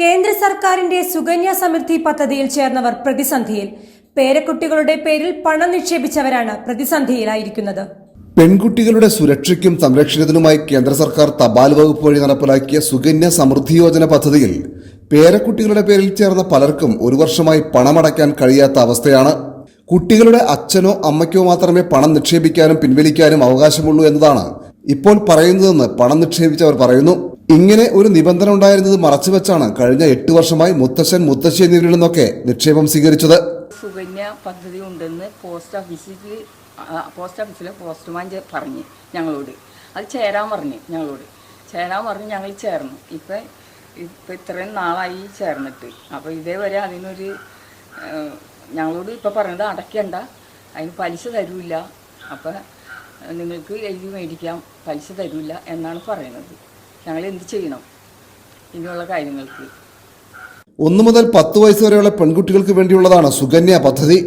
കേന്ദ്ര സർക്കാരിന്റെ സുകന്യ സമൃദ്ധി പദ്ധതിയിൽ ചേർന്നവർ പ്രതിസന്ധിയിൽ. പേരക്കുട്ടികളുടെ പേരിൽ പണം നിക്ഷേപിച്ചവരാണ് പ്രതിസന്ധിയിലായിരിക്കുന്നത്. പെൺകുട്ടികളുടെ സുരക്ഷയ്ക്കും സംരക്ഷണത്തിനുമായി കേന്ദ്ര സർക്കാർ തപാൽ വകുപ്പ് വഴി നടപ്പിലാക്കിയ സുകന്യ സമൃദ്ധി യോജന പദ്ധതിയിൽ പേരക്കുട്ടികളുടെ പേരിൽ ചേർന്ന പലർക്കും ഒരു വർഷമായി പണമടയ്ക്കാൻ കഴിയാത്ത അവസ്ഥയാണ്. കുട്ടികളുടെ അച്ഛനോ അമ്മയ്ക്കോ മാത്രമേ പണം നിക്ഷേപിക്കാനും പിൻവലിക്കാനും അവകാശമുള്ളൂ എന്നതാണ് ഇപ്പോൾ പറയുന്നതെന്ന് പണം നിക്ഷേപിച്ചവർ പറയുന്നു. ഇങ്ങനെ ഒരു നിബന്ധന ഉണ്ടായിരുന്നത് മറച്ചുവെച്ചാണ് കഴിഞ്ഞ എട്ട് വർഷമായി മുത്തശ്ശൻ മുത്തശ്ശി എന്നിവരിൽ നിന്നൊക്കെ നിക്ഷേപം സ്വീകരിച്ചത്. സുകന്യ പദ്ധതി ഉണ്ടെന്ന് പോസ്റ്റ് ഓഫീസിൽ പോസ്റ്റ് ഓഫീസിലെ പോസ്റ്റ്മാൻ പറഞ്ഞു ഞങ്ങളോട്. അത് ചേരാൻ പറഞ്ഞു ഞങ്ങളോട്. ചേരാൻ പറഞ്ഞ് ഞങ്ങൾ ചേർന്നു. ഇപ്പം ഇപ്പം ഇത്രയും നാളായി ചേർന്നിട്ട്. അപ്പോൾ ഇതേവരെ അതിനൊരു ഞങ്ങളോട് ഇപ്പം പറഞ്ഞത് അടയ്ക്കണ്ട. അതിന് പലിശ തരൂല്ല അപ്പം നിങ്ങൾക്ക് എഴുതി മേടിക്കാം. പലിശ തരൂല്ല എന്നാണ് പറയുന്നത്. ഞങ്ങൾ എന്ത് ചെയ്യണം? ഇനിയുള്ള കാര്യങ്ങൾക്ക്. ഒന്നു മുതൽ പത്ത് വയസ്സ് വരെയുള്ള പെൺകുട്ടികൾക്ക് വേണ്ടിയുള്ളതാണ് സുകന്യ പദ്ധതി.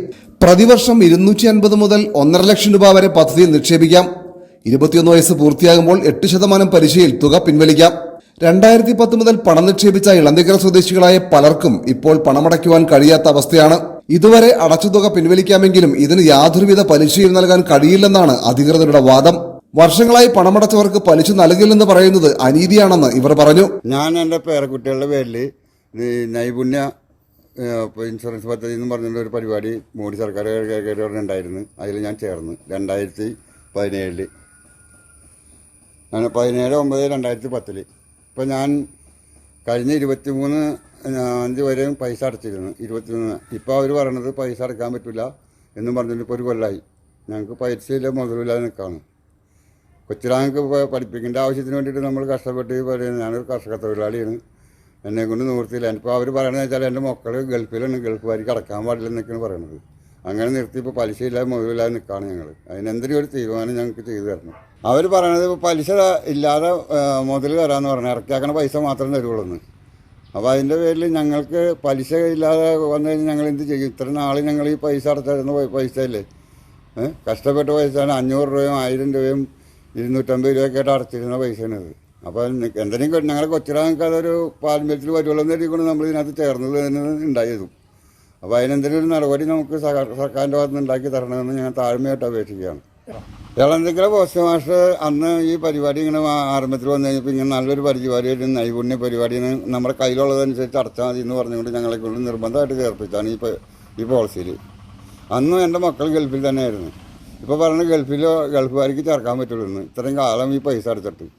പ്രതിവർഷം ഇരുന്നൂറ്റി അൻപത് മുതൽ ഒന്നര ലക്ഷം രൂപ വരെ പദ്ധതിയിൽ നിക്ഷേപിക്കാം. ഇരുപത്തിയൊന്ന് വയസ്സ് പൂർത്തിയാകുമ്പോൾ എട്ട് ശതമാനം പലിശയിൽ തുക പിൻവലിക്കാം. രണ്ടായിരത്തി പത്ത് മുതൽ പണം നിക്ഷേപിച്ച ഇളന്തിക്കര സ്വദേശികളായ പലർക്കും ഇപ്പോൾ പണമടയ്ക്കുവാൻ കഴിയാത്ത അവസ്ഥയാണ്. ഇതുവരെ അടച്ച തുക പിൻവലിക്കാമെങ്കിലും ഇതിന് യാതൊരുവിധ പലിശയും നൽകാൻ കഴിയില്ലെന്നാണ് അധികൃതരുടെ വാദം. വർഷങ്ങളായി പണമടച്ചവർക്ക് പലിശ നൽകില്ലെന്ന് പറയുന്നത് അനീതിയാണെന്ന് ഇവർ പറഞ്ഞു. ഞാൻ എന്റെ പേരക്കുട്ടികളുടെ പേരിൽ നൈപുണ്യ ഇൻഷുറൻസ് പദ്ധതി എന്ന് പറഞ്ഞിട്ട് ഒരു പരിപാടി മോഡി സർക്കാർ ഉണ്ടായിരുന്നു അതിൽ ഞാൻ ചേർന്ന് രണ്ടായിരത്തി പതിനേഴിൽ. ഞാൻ പതിനേഴ് ഒമ്പത് രണ്ടായിരത്തി പത്തിൽ. ഇപ്പം ഞാൻ കഴിഞ്ഞ ഇരുപത്തി മൂന്ന് അഞ്ച് വരെയും പൈസ അടച്ചിരുന്നു. ഇരുപത്തിമൂന്ന്. ഇപ്പോൾ അവർ പറയണത് പൈസ അടക്കാൻ പറ്റില്ല എന്നും പറഞ്ഞിട്ട് ഇപ്പോൾ ഒരു കൊല്ലമായി ഞങ്ങൾക്ക് പൈസയില്ല മുതലില്ലാതെ നിൽക്കുകയാണ് കൊച്ചിലാങ്ങൾക്ക് പഠിപ്പിക്കേണ്ട ആവശ്യത്തിന് വേണ്ടിയിട്ട് നമ്മൾ കഷ്ടപ്പെട്ട് പറയുന്നത് ഞാനൊരു കർഷക തൊഴിലാളിയാണ് എന്നെ കൊണ്ട് നിവൃത്തിയില്ല. ഇപ്പോൾ അവർ പറയണത് വെച്ചാൽ എന്റെ മക്കൾ ഗൾഫിലാണ് ഗൾഫ് വാരി കടക്കാൻ പാടില്ല എന്നൊക്കെയാണ് പറയണത്. അങ്ങനെ നിർത്തി ഇപ്പോൾ പലിശയില്ലാതെ മുതലില്ലാതെ നിൽക്കുകയാണ് ഞങ്ങൾ അതിനെന്തെങ്കിലും ഒരു തീരുമാനം ഞങ്ങൾക്ക് ചെയ്തു തരണം. അവർ പറയണത് ഇപ്പോൾ പലിശ ഇല്ലാതെ മുതൽ തരാമെന്ന് പറഞ്ഞു ഇറക്കിയാക്കണ പൈസ മാത്രം തരുള്ളൂ എന്ന്. അപ്പോൾ അതിന്റെ പേരിൽ ഞങ്ങൾക്ക് പലിശ ഇല്ലാതെ വന്നു കഴിഞ്ഞാൽ ഞങ്ങൾ എന്ത് ചെയ്യും? ഇത്ര നാൾ ഞങ്ങൾ ഈ പൈസ അടച്ചിരുന്ന പൈസ അല്ലേ? കഷ്ടപ്പെട്ട പൈസയാണ്. അഞ്ഞൂറ് രൂപയും ആയിരം രൂപയും ഇരുന്നൂറ്റമ്പത് രൂപയ്ക്കായിട്ട് അടച്ചിരുന്ന പൈസയാണ് ഇത് അപ്പോൾ എന്തെങ്കിലും ഞങ്ങളെ കൊച്ചിലാങ്ങൾക്ക് അതൊരു പാരമ്പര്യത്തിൽ വരുള്ളൂ എന്ന് കരുതിക്കൊണ്ട് നമ്മൾ ഇതിനകത്ത് ചേർന്നത് തന്നെ ഉണ്ടായതും അപ്പോൾ അതിനെന്തെങ്കിലും ഒരു നടപടി നമുക്ക് സർക്കാരിന്റെ ഭാഗത്ത് നിന്ന് ഉണ്ടാക്കി തരണമെന്ന് ഞാൻ താഴ്മയായിട്ട് അപേക്ഷിക്കുകയാണ്. ഇളന്തിക്കല പോസ്റ്റ് മാസ്റ്റർ അന്ന് ഈ പരിപാടി ഇങ്ങനെ ആരംഭത്തിൽ വന്നു കഴിഞ്ഞപ്പോൾ ഇങ്ങനെ നല്ലൊരു പരിപാടി ഒരു നൈപുണ്യ പരിപാടിന് നമ്മുടെ കയ്യിലുള്ളതനുസരിച്ച് അടച്ചാൽ മതി എന്ന് പറഞ്ഞുകൊണ്ട് ഞങ്ങളെക്കൊണ്ട് നിർബന്ധമായിട്ട് ചേർപ്പിച്ചാണ് ഈ ഈ പോളിസിയിൽ അന്നും എന്റെ മക്കൾ ഗൾഫിൽ തന്നെയായിരുന്നു. ഇപ്പോൾ പറഞ്ഞ ഗൾഫിലോ ഗൾഫുകാർക്ക് ചേർക്കാൻ പറ്റുള്ളൂ എന്ന് ഇത്രയും കാലം ഈ പൈസ അടച്ചിട്ട്